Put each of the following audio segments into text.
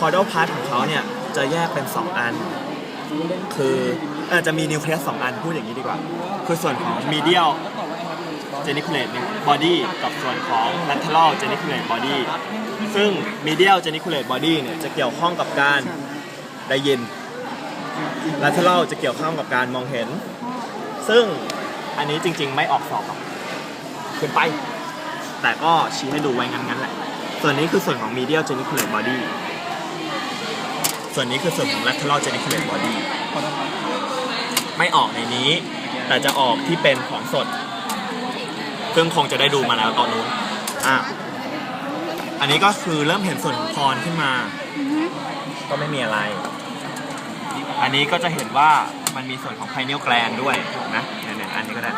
caudal part ของเขาเนี่ยจะแยกเป็น 2 อัน คืออาจจะมีนิวเคลียส2อันพูดอย่างนี้ดีกว่า คือส่วนของ medial geniculate body กับส่วนของ lateral geniculate body ซึ่ง medial geniculate body เนี่ยจะเกี่ยวข้องกับการได้ยิน lateral จะเกี่ยวข้องกับการมองเห็น ซึ่งอันนี้จริง ๆ ไม่ออกสอบหรอกขึ้นไป แต่ก็ชี้ให้ดูไว้งั้นๆแหละ ส่วนนี้คือส่วนของ medial geniculate body ส่วนนี้คือส่วนของ lateral geniculate body ไม่ออกในนี้ แต่จะออกที่เป็นของสด ซึ่งคงจะได้ดูมาแล้วตอนนู้นอะอันนี้ก็คือเริ่มเห็นส่วนของคอนขึ้นมา ก็ไม่มีอะไร อันนี้ก็จะเห็นว่ามันมีส่วนของ pineal gland ด้วยนะเนี่ยๆอันนี้ก็ได้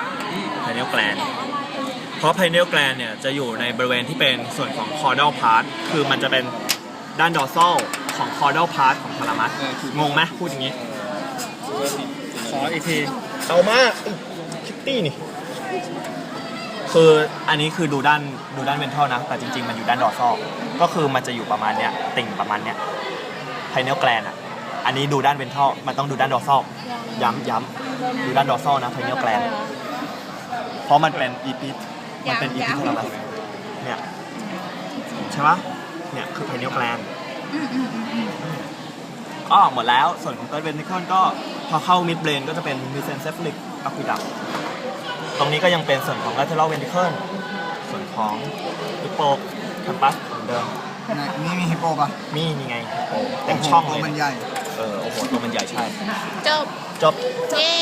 pineal gland เพราะ pineal gland เนี่ยจะอยู่ในบริเวณที่เป็นส่วนของ caudal part คือมันจะเป็นด้าน dorsal ของ caudal part ของ thalamus งงไหมพูดอย่างนี้ ขออีกที เอามาคิตตี้นี่ คืออันนี้คือดูด้านดูด้านเวนทรัลนะ แต่จริง ๆ มันอยู่ด้านดอร์ซอลก็คือมันจะอยู่ประมาณเนี้ยติ่งประมาณเนี้ยไพเนลแกลนอะ อันนี้ดูด้านเวนทรัลมันต้องดูด้านดอร์ซอลย้ำย้ำดูด้านดอร์ซอลนะไพเนลแกลนเพราะมันเป็นอีพิมันเป็นอีพิทอลัสเนี่ยใช่ปะเนี่ยคือไพเนลแกลน ก็หมดแล้วส่วนของ third ventricle ก็พอเข้า mid brain ก็จะเป็น mesencephalic aqueduct ตรงนี้ก็ยังเป็นส่วนของ lateral ventricle ส่วนของ hippocampus เหมือนเดิมนี่มีฮิปโปปะมีนี่ไงโอ้เต็มช่องโโหเลยมันใหญ่เออโอ้โหตัวมันใหญ่ใช่จบจบเย้